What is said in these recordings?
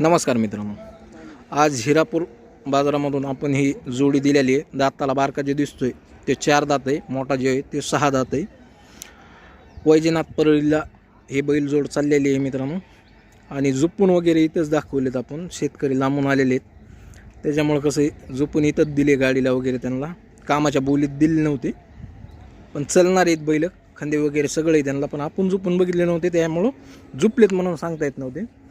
नमस्कार मित्रांनो. आज हिरापूर बाजारामधून आपण ही जोडी दिलेली आहे. दाताला बारका जे दिसतोय ते चार दात आहे. मोठा जे आहे ते सहा दात आहे. वैजनाथ परळीला हे बैल जोड चाललेली आहे मित्रांनो. आणि जुपून वगैरे इथंच दाखवलेत आपण. शेतकरी लांबून आलेले आहेत. त्याच्यामुळं कसं आहे जुपून इथंच दिले गाडीला वगैरे त्यांना. कामाच्या बोलीत दिले नव्हते. पण चालणार आहेत बैल. खांदे वगैरे सगळे त्यांना. पण आपण झुपून बघितले नव्हते. त्यामुळं झुपलेत म्हणून सांगता येत नव्हते.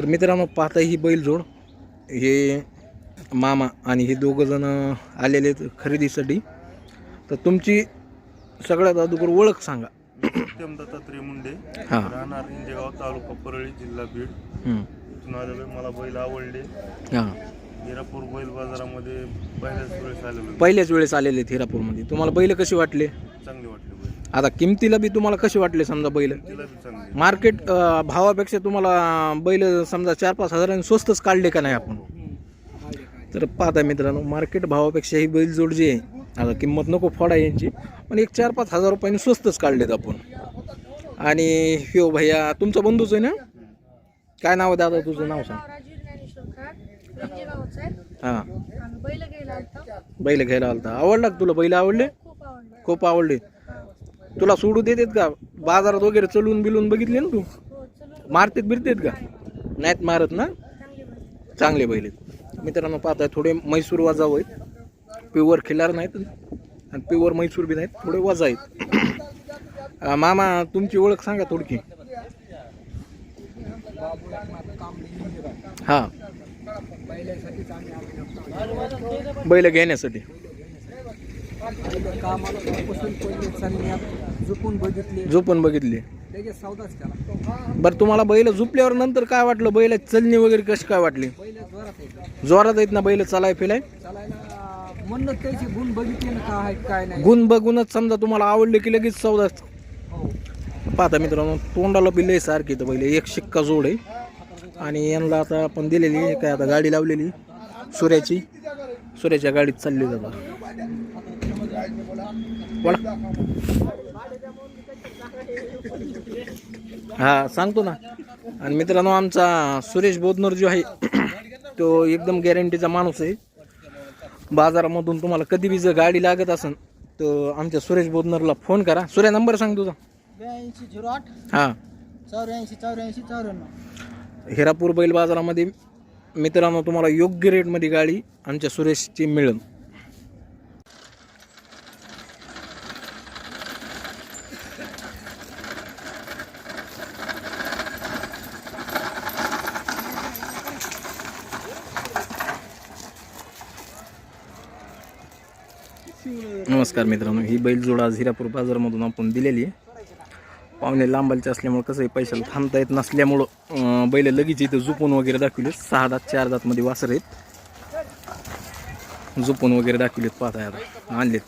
तर मित्रांनो पाहता ही बैलजोड हे मामा आणि हे दोघं जण आलेले आहेत खरेदीसाठी. तर तुमची सगळ्यात अगोदर ओळख सांगा. उत्तम दत्तात्रय मुंडे हां. राहणार इंजेगाव तालुका परळी जिल्हा बीड. हं. इथून आलेलो आहे. मला बैल आवडले. हां. हिरापूर बैल बाजारामध्ये पहिल्याच वेळेस आलेलो. आहे. पहिल्याच वेळेस आलेले आहेत हिरापूरमध्ये. तुम्हाला बैल कशी वाटले? चांगले आता किमतीला बी तुम्हाला कशी वाटले समजा बैल? मार्केट भावापेक्षा तुम्हाला बैल समजा चार पाच हजारांनी स्वस्तच काढले का नाही आपण? तर पाहता मित्रांनो मार्केट भावापेक्षा ही बैलजोड जी आहे आता किंमत नको फोडा यांची पण एक चार पाच हजार रुपयांनी स्वस्तच काढलेत आपण. आणि ह्यो भैया तुमचा बंधूच आहे ना? काय नाव आहे दादा? तुझं नाव सांग. हां. बैल घ्यायला आलतो. बैल आवडला तुला? बैल आवडले? खूप आवडलं. खूप आवडले. तुला सोडू देतात का? बाजारात वगैरे चलून बिलून बघितले ना तू? हो मारतेत बिरतेत का? नाहीत मारत ना? चांगली बैल आहेत. मित्रांनो पाहताय थोडे मैसूर वाजाव आहेत प्युअर खिलार नाहीत. आणि प्युअर मैसूर बी नाहीत. थोडे वाजा आहेत. मामा तुमची ओळख सांगा थोडकी. हां. बैल घेण्यासाठी. कामाला चालण्यात झोपून बघितले. झोपून बघितली लगेच सौदाच केला बरं तुम्हाला बैल झोपल्यावर नंतर काय वाटलं? बैल चलणी वगैरे कशी काय वाटली? जोरात येत जोरात ना बैल चालाय फिलाय? चालायला त्याची गुण बघितले ना काय आहेत काय नाही गुण बघूनच समजा तुम्हाला आवडले की लगेच सौदा पाहता मित्रांनो तोंडाला बिल सारखी तर बैल. एक शिक्का जोड आहे. आणि यांना आता आपण दिलेली आहे. काय आता गाडी लावलेली. सूर्याची सूर्याच्या गाडीत चालली जातात. हा सांगतो ना. आणि मित्रांनो आमचा सुरेश बोधनर जो आहे तो एकदम गॅरंटीचा माणूस आहे. बाजारामधून तुम्हाला कधी बी जर गाडी लागत असेल तर आमच्या सुरेश बोधनरला फोन करा. सूर्या नंबर सांग तुझा. ब्याऐंशी झिरो आठ. हां. चौऱ्याऐंशी चौऱ्याऐंशी चौऱ्याण्णव. हिरापूर बैल बाजारामध्ये मित्रांनो तुम्हाला योग्य रेटमध्ये गाडी आमच्या सुरेशची मिळेल. नमस्कार मित्रांनो ही बैलजोड आज हिरापूर बाजारमधून आपण दिलेली आहे. पाहुणे लांबालचे असल्यामुळे कसंही पैशाला थांबता येत नसल्यामुळं बैल लगेच इथे झुपून वगैरे दाखवले सहा दात चार दातमध्ये वासर आहेत. झुपून वगैरे दाखवलेत पाहता आणलेत.